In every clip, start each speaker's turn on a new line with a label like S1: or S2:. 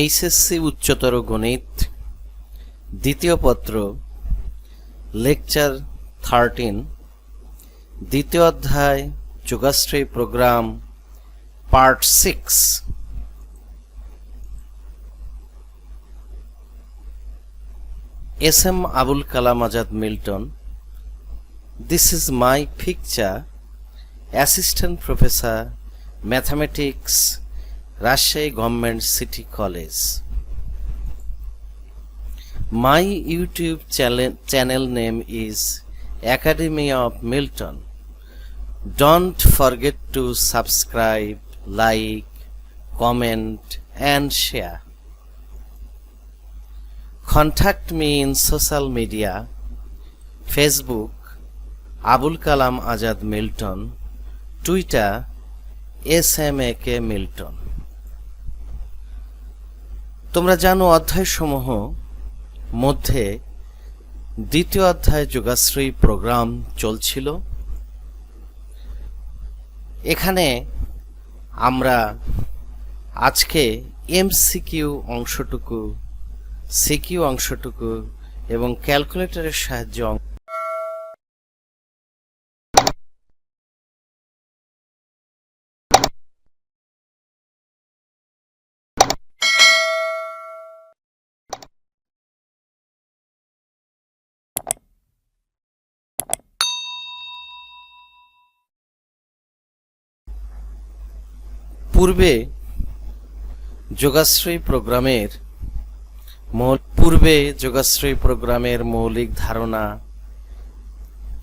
S1: HSC উচ্চতর গণিত দ্বিতীয় পত্র লেকচার থার্টিন দ্বিতীয় অধ্যায় যোগাশ্রী program part six S M Abul Kalam Azad Milton this is my picture assistant professor mathematics Rajshahi Government City College. My YouTube channel name is Academy of Milton. Don't forget to subscribe, like, comment and share. Contact me in social media, Facebook, Abul Kalam Azad Milton, Twitter, SMAK Milton. তোমরা জানো অধ্যায়সমূহ মধ্যে দ্বিতীয় অধ্যায় যোগাশ্রয়ী programme চলছিল এখানে আমরা আজকে MCQ অংশটুকু সিকিউ অংশটুকু এবং ক্যালকুলেটরের সাহায্যে পূর্বে যোগাশ্রয়ী প্রোগ্রামের পূর্বে যোগাশ্রয়ী প্রোগ্রামের মৌলিক ধারণা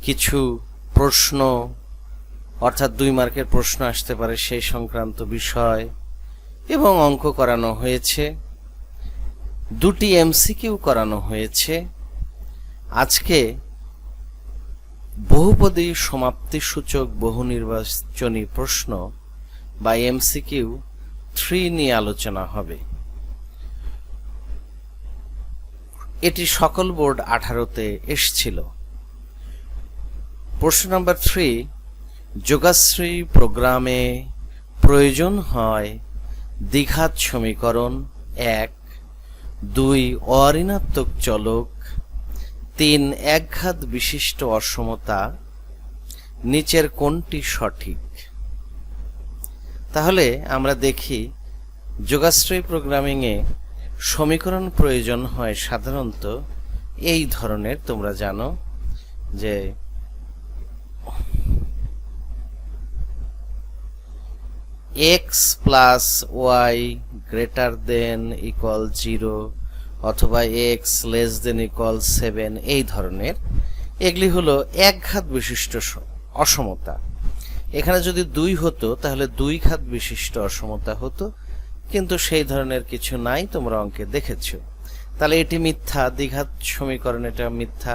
S1: কিছু প্রশ্ন অর্থাৎ দুই মার্কের প্রশ্ন আসতে পারে সেই সংক্রান্ত বিষয় এবং অঙ্ক করানো হয়েছে দুটি এমসিকিউ করানো হয়েছে আজকে বহুপদী সমাপ্তিসূচক বহু নির্বাচনী প্রশ্ন বা এমসিকিউ থ্রি নিয়ে আলোচনা হবে এটি সকল বোর্ড আঠারোতে এসছিল প্রশ্ন নম্বর থ্রি যোগাশ্রী প্রোগ্রামে প্রয়োজন হয় দীঘাত সমীকরণ এক দুই অঋণাত্মক চলক তিন একঘাত বিশিষ্ট অসমতা নিচের কোনটি সঠিক তাহলে আমরা দেখি যোগাশ্রয় প্রোগ্রামিংয়ে সমীকরণ প্রয়োজন হয় সাধারণত এই ধরনের তোমরা জানো যে x plus y greater than equal zero অথবা x less than equal seven এই ধরনের এগুলি হলো একঘাত বিশিষ্ট অসমতা এখানে যদি দুই হতো তাহলে দুই খাত বিশিষ্ট অসমতা হতো কিন্তু সেই ধরনের কিছু নাই তোমরা অঙ্কে দেখেছ তাহলে এটি মিথ্যা দ্বিঘাত সমীকরণ এটা মিথ্যা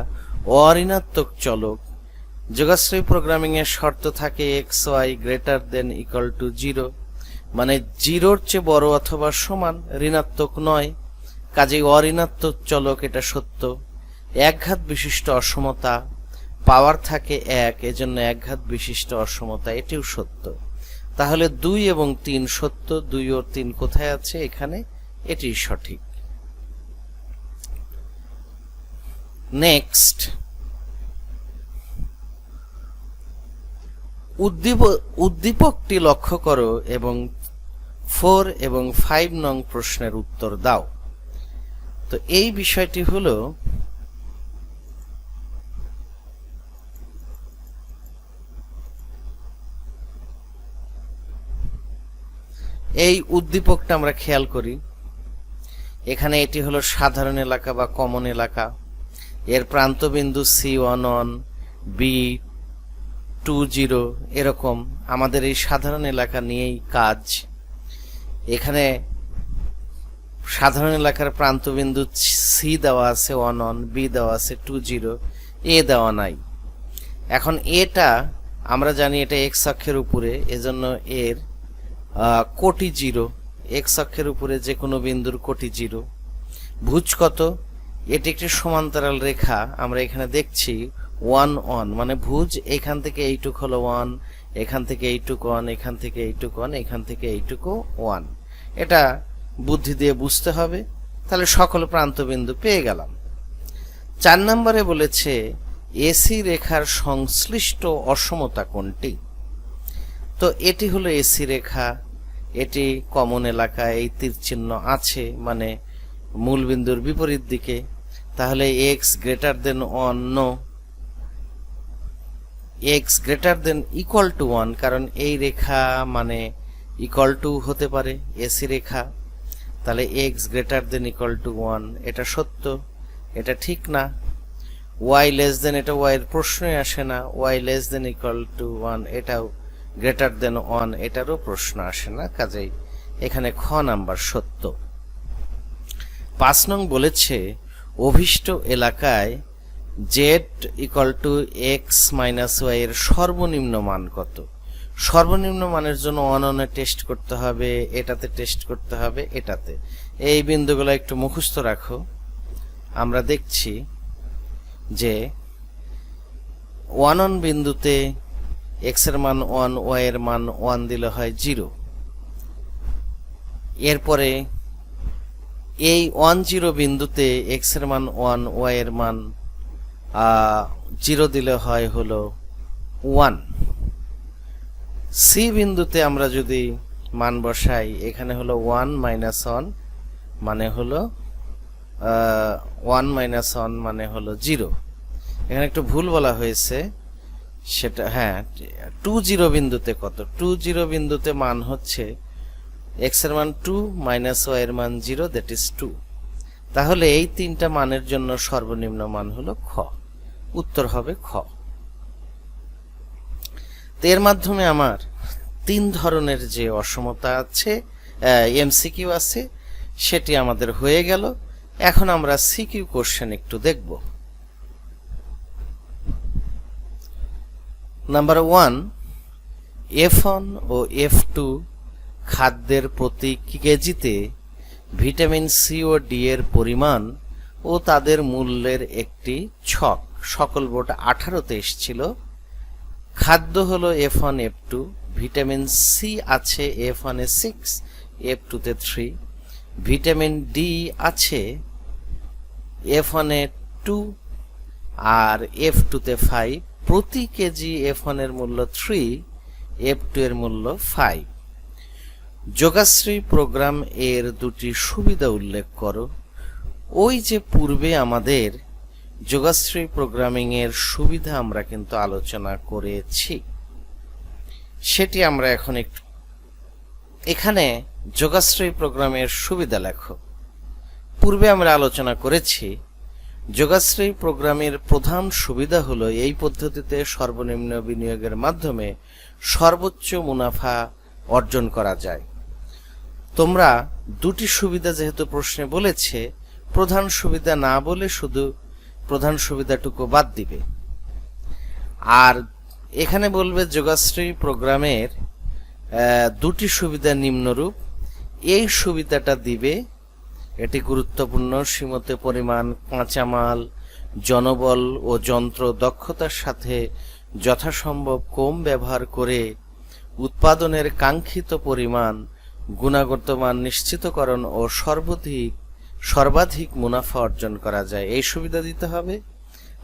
S1: অঋণাত্মক চলক প্রোগ্রামিং প্রোগ্রামিংয়ের শর্ত থাকে x y greater than equal to zero মানে জিরোর চেয়ে বড় অথবা সমান ঋণাত্মক নয় কাজেই অঋণাত্মক চলক এটা সত্য একঘাত বিশিষ্ট অসমতা পাওয়ার থাকে এক এজন্য একঘাত বিশিষ্ট অসমতা এটিও সত্য তাহলে দুই এবং তিন সত্য দুই ও তিন কোথায় আছে এখানে এটি সঠিক নেক্সট উদ্দীপ উদ্দীপকটি লক্ষ্য করো এবং ফোর এবং ফাইভ নং প্রশ্নের উত্তর দাও তো এই বিষয়টি হলো এই উদ্দীপকটা আমরা খেয়াল করি এখানে এটি হলো সাধারণ এলাকা বা কমন এলাকা এর প্রান্তবিন্দু C one one B two zero এরকম আমাদের এই সাধারণ এলাকা নিয়েই কাজ এখানে সাধারণ এলাকার প্রান্তবিন্দু সি দেওয়া আছে ওয়ান ওয়ান বি দেওয়া আছে টু জিরো এ দেওয়া নাই এখন এটা আমরা জানি এটা এক্স অক্ষের উপরে এজন্য এর কোটি জিরো এক্স অক্ষের উপরে যে কোনো বিন্দুর কোটি জিরো ভুজ কত এটি একটি সমান্তরাল রেখা আমরা এখানে দেখছি ওয়ান ওয়ান মানে ভুজ এখান থেকে এইটুক হলো ওয়ান এখান থেকে এইটুক ওয়ান এখান থেকে এইটুক ওয়ান এখান থেকে এইটুকু ওয়ান এটা বুদ্ধি দিয়ে বুঝতে হবে তাহলে সকল প্রান্তবিন্দু পেয়ে গেলাম চার নম্বরে বলেছে এসি রেখার সংশ্লিষ্ট অসমতা কোনটি তো এটি হলো এসি রেখা এটি কমন এলাকায় এই তীর চিহ্ন আছে মানে মূলবিন্দুর বিপরীত দিকে তাহলে x greater than one no x greater than equal to one কারণ এই রেখা মানে ইকুয়াল টু হতে পারে এসি রেখা তাহলে x greater than equal to one এটা সত্য এটা ঠিক না ওয়াই লেস দেন এটা এর প্রশ্নই আসে না y less than equal to one এটাও গ্রেটার দেন ওয়ান এটারও প্রশ্ন আসে না কাজেই এখানে খ নাম্বার সত্য পাঁচ নং বলেছে অভিষ্ট এলাকায় z equal to x minus y এর সর্বনিম্ন মান কত সর্বনিম্ন মানের জন্য অননে টেস্ট করতে হবে এটাতে টেস্ট করতে হবে এটাতে এই বিন্দুগুলো একটু মুখস্থ রাখো আমরা দেখছি যে ওয়ান ওয়ানন বিন্দুতে এক্সের মান ওয়ান ওয়াইয়ের মান ওয়ান দিলে হয় জিরো এরপরে এই ওয়ান জিরো বিন্দুতে এক্সের মান ওয়ান ওয়াইয়ের মান জিরো দিলে হয় হলো ওয়ান সি বিন্দুতে আমরা যদি মান বসাই এখানে হলো ওয়ান মাইনাস ওয়ান মানে হলো ওয়ান মাইনাস ওয়ান মানে হলো জিরো এখানে একটু ভুল বলা হয়েছে সেটা হ্যাঁ টু জিরো বিন্দুতে কত টু জিরো বিন্দুতে মান হচ্ছে এক্স এর মান টু মাইনাস ওয়াই এর মান জিরো দ্যাট ইজ টু তাহলে এই তিনটা মানের জন্য সর্বনিম্ন মান হলো খ উত্তর হবে খ এর মাধ্যমে আমার তিন ধরনের যে অসমতা আছে এমসিকিউ আছে সেটি আমাদের হয়ে গেল এখন আমরা সিকিউ কোশ্চেন একটু দেখব নাম্বার ওয়ান এফ ও এফ টু খাদ্যের প্রতি কেজিতে ভিটামিন সি ও ডি এর পরিমাণ ও তাদের মূল্যের একটি ছক সকল বোট আঠারোতে এসছিল খাদ্য হল F one F two vitamin C আছে এফ ওয়ানে সিক্স এফ টুতে থ্রি ভিটামিন ডি আছে এফ ওয়ানে টু আর এফ টুতে ফাইভ প্রতি কেজি এফ এর মূল্য থ্রি এফ টু এর মূল্য ফাইভ যোগাশ্রী প্রোগ্রাম এর দুটি সুবিধা উল্লেখ করো ওই যে পূর্বে আমাদের যোগাশ্রী প্রোগ্রামিংয়ের সুবিধা আমরা কিন্তু আলোচনা করেছি সেটি আমরা এখন একটু এখানে যোগাশ্রী প্রোগ্রামের সুবিধা লেখো পূর্বে আমরা আলোচনা করেছি যোগাশ্রী প্রোগ্রামের প্রধান সুবিধা হল এই পদ্ধতিতে সর্বনিম্ন বিনিয়োগের মাধ্যমে সর্বোচ্চ মুনাফা অর্জন করা যায় তোমরা দুটি সুবিধা যেহেতু প্রশ্নে বলেছে প্রধান সুবিধা না বলে শুধু প্রধান সুবিধাটুকু বাদ দিবে আর এখানে বলবে যোগাশ্রী প্রোগ্রামের দুটি সুবিধা নিম্নরূপ এই সুবিধাটা দিবে এটি গুরুত্বপূর্ণ সীমতে পরিমাণ কাঁচামাল জনবল ও যন্ত্র দক্ষতার সাথে যথাসম্ভব কম ব্যবহার করে উৎপাদনের কাঙ্ক্ষিত পরিমাণ গুণাগত মান নিশ্চিতকরণ ও সর্বাধিক সর্বাধিক মুনাফা অর্জন করা যায় এই সুবিধা দিতে হবে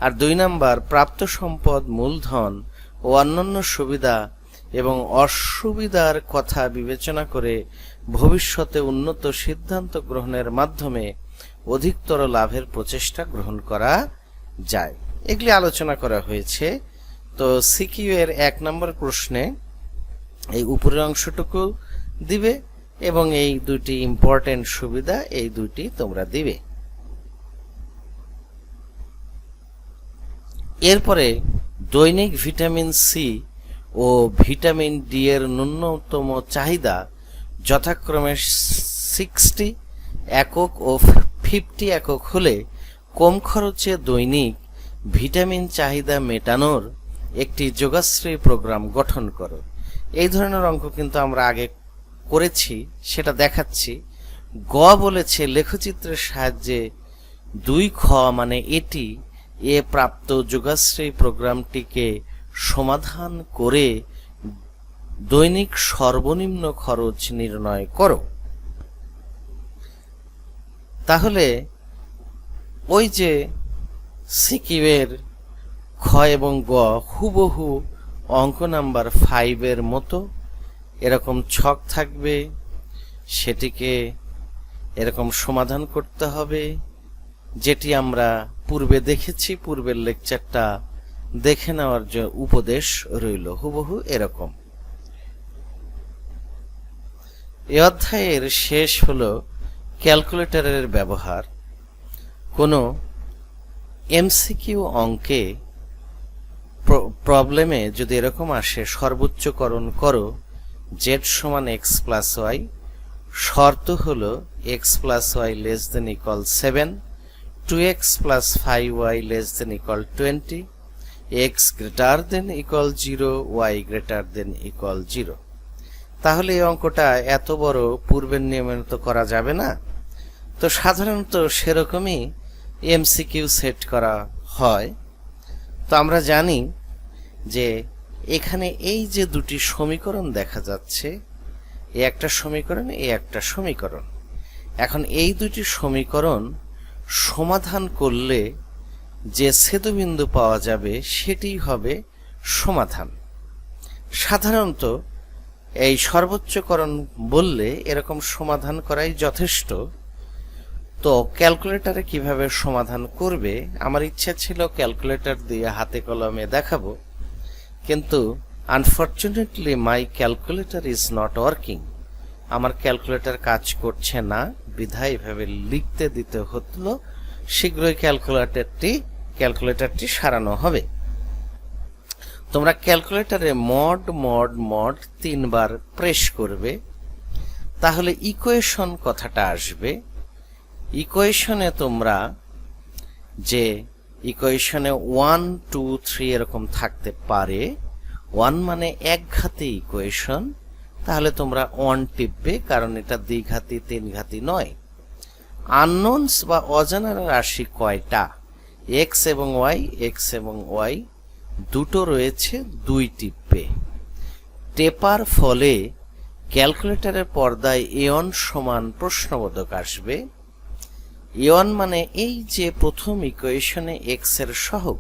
S1: আর দুই নাম্বার প্রাপ্ত সম্পদ মূলধন ও অন্যান্য সুবিধা এবং অসুবিধার কথা বিবেচনা করে ভবিষ্যতে উন্নত সিদ্ধান্ত গ্রহণের মাধ্যমে অধিকতর লাভের প্রচেষ্টা গ্রহণ করা যায় এগুলি আলোচনা করা হয়েছে তো সিকিউ এর এক নম্বর প্রশ্নে এই উপরের অংশটুকু দিবে এবং এই দুটি ইম্পর্টেন্ট সুবিধা এই দুটি তোমরা দিবে এরপরে দৈনিক ভিটামিন সি ও ভিটামিন ডি এর ন্যূনতম চাহিদা যথাক্রমে সিক্সটি একক ও ফিফটি একক হলে কম খরচে দৈনিক ভিটামিন চাহিদা মেটানোর একটি যোগাশ্রী প্রোগ্রাম গঠন করো এই ধরনের অঙ্ক কিন্তু আমরা আগে করেছি সেটা দেখাচ্ছি গ বলেছে লেখচিত্রের সাহায্যে দুই খ মানে এটি এ প্রাপ্ত যোগাশ্রী প্রোগ্রামটিকে সমাধান করে দৈনিক সর্বনিম্ন খরচ নির্ণয় করো তাহলে ওই যে সিকিমের খ এবং গ হুবহু অঙ্ক নাম্বার ফাইভের মতো এরকম ছক থাকবে সেটিকে এরকম সমাধান করতে হবে যেটি আমরা পূর্বে দেখেছি পূর্বের লেকচারটা দেখে নেওয়ার যে উপদেশ রইল হুবহু এরকম এ অধ্যায়ের শেষ হল ক্যালকুলেটরের ব্যবহার কোনো এমসিকিউ অঙ্কে প্রবলেমে যদি এরকম আসে সর্বোচ্চকরণ করো জেড সমান এক্স প্লাস ওয়াই শর্ত হল x plus y less than equal seven two x plus five y less than equal twenty x greater than equal zero y greater than equal zero তাহলে এই অঙ্কটা এত বড় পূর্বের নিয়মিত করা যাবে না তো সাধারণত সেরকমই এমসিকিউ সেট করা হয় তো আমরা জানি যে এখানে এই যে দুটি সমীকরণ দেখা যাচ্ছে এ একটা সমীকরণ এ একটা সমীকরণ এখন এই দুটি সমীকরণ সমাধান করলে যে সেতুবিন্দু পাওয়া যাবে সেটি হবে সমাধান সাধারণত এই সর্বোচ্চকরণ বললে এরকম সমাধান করাই যথেষ্ট তো ক্যালকুলেটারে কিভাবে সমাধান করবে আমার ইচ্ছা ছিল ক্যালকুলেটার দিয়ে হাতে কলমে দেখাবো কিন্তু unfortunately my calculator is not working আমার ক্যালকুলেটার কাজ করছে না বিধা এভাবে লিখতে দিতে হতো শীঘ্রই ক্যালকুলেটারটি ক্যালকুলেটারটি সারানো হবে তোমরা ক্যালকুলেটারে মড মড মড তিনবার প্রেস করবে তাহলে ইকুয়েশন কথাটা আসবে ইকুয়েশনে তোমরা যে ইকুয়েশনে ওয়ান টু থ্রি এরকম থাকতে পারে ওয়ান মানে এক ঘাতে ইকুয়েশন তাহলে তোমরা ওয়ান টিপবে কারণ এটা ঘাতি তিন ঘাতি নয় আননোনস বা অজানা রাশি কয়টা এক্স এবং ওয়াই এক্স এবং ওয়াই দুটো রয়েছে দুই টিপ্পে টেপার ফলে ক্যালকুলেটরের পর্দায় এয়ন সমান প্রশ্নবোধক আসবে এয়ন মানে এই যে প্রথম ইকুয়েশনে এক্স এর সহগ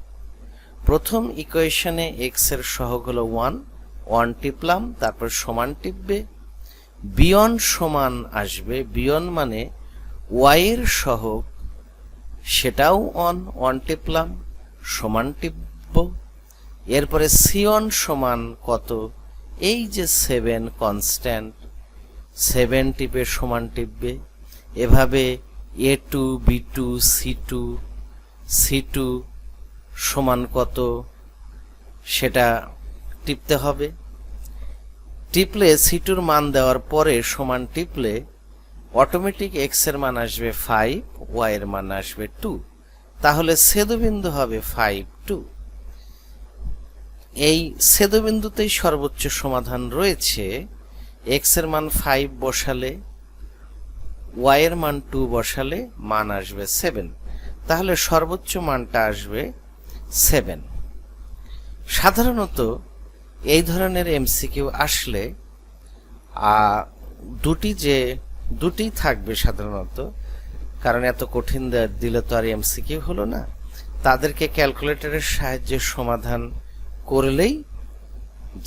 S1: প্রথম ইকুয়েশনে এক্স এর সহগ হলো ওয়ান ওয়ান টিপলাম তারপর সমান টিপবে বিয়ন সমান আসবে বিয়ন মানে ওয়াইয়ের সহগ সেটাও অন ওয়ান টিপলাম সমান টিপব এরপরে সিওন সমান কত এই যে সেভেন কনস্ট্যান্ট সেভেন টিপে সমান টিপবে এভাবে A two B two C two C two সমান কত সেটা টিপতে হবে টিপলে সি টুর মান দেওয়ার পরে সমান টিপলে অটোমেটিক এক্স এর মান আসবে ফাইভ ওয়াই এর মান আসবে টু তাহলে সেদুবিন্দু হবে ফাইভ টু এই ছেদবিন্দুতেই সর্বোচ্চ সমাধান রয়েছে এক্স এর মান ফাইভ বসালে ওয়াই এর মান টু বসালে মান আসবে সেভেন তাহলে সর্বোচ্চ মানটা আসবে সেভেন সাধারণত এই ধরনের এমসিকিউ আসলে দুটি যে দুটি থাকবে সাধারণত কারণ এত কঠিন দিলে তো আর এমসিকিউ হলো না তাদেরকে ক্যালকুলেটরের সাহায্যে সমাধান করলেই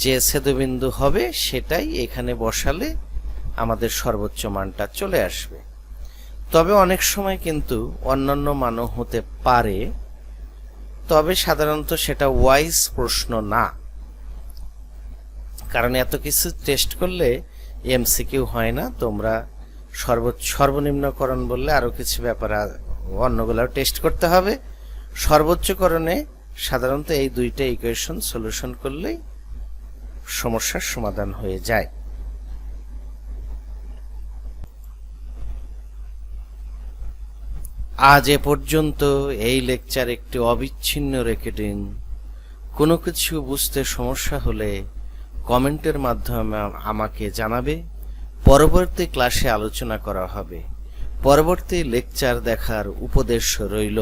S1: যে ছেদবিন্দু হবে সেটাই এখানে বসালে আমাদের সর্বোচ্চ মানটা চলে আসবে তবে অনেক সময় কিন্তু অন্যান্য মানও হতে পারে তবে সাধারণত সেটা ওয়াইজ প্রশ্ন না কারণ এত কিছু টেস্ট করলে এমসিকিউ হয় না তোমরা সর্ব সর্বনিম্নকরণ বললে আরও কিছু ব্যাপার অন্যগুলো টেস্ট করতে হবে সর্বোচ্চকরণে সাধারণত এই দুইটা ইকুয়েশন সলিউশন করলেই সমস্যার সমাধান হয়ে যায় আজ এ পর্যন্ত এই লেকচার একটি অবিচ্ছিন্ন রেখে দিন কোনো কিছু বুঝতে সমস্যা হলে কমেন্টের মাধ্যমে আমাকে জানাবে পরবর্তী ক্লাসে আলোচনা করা হবে পরবর্তী লেকচার দেখার উপদেশ রইল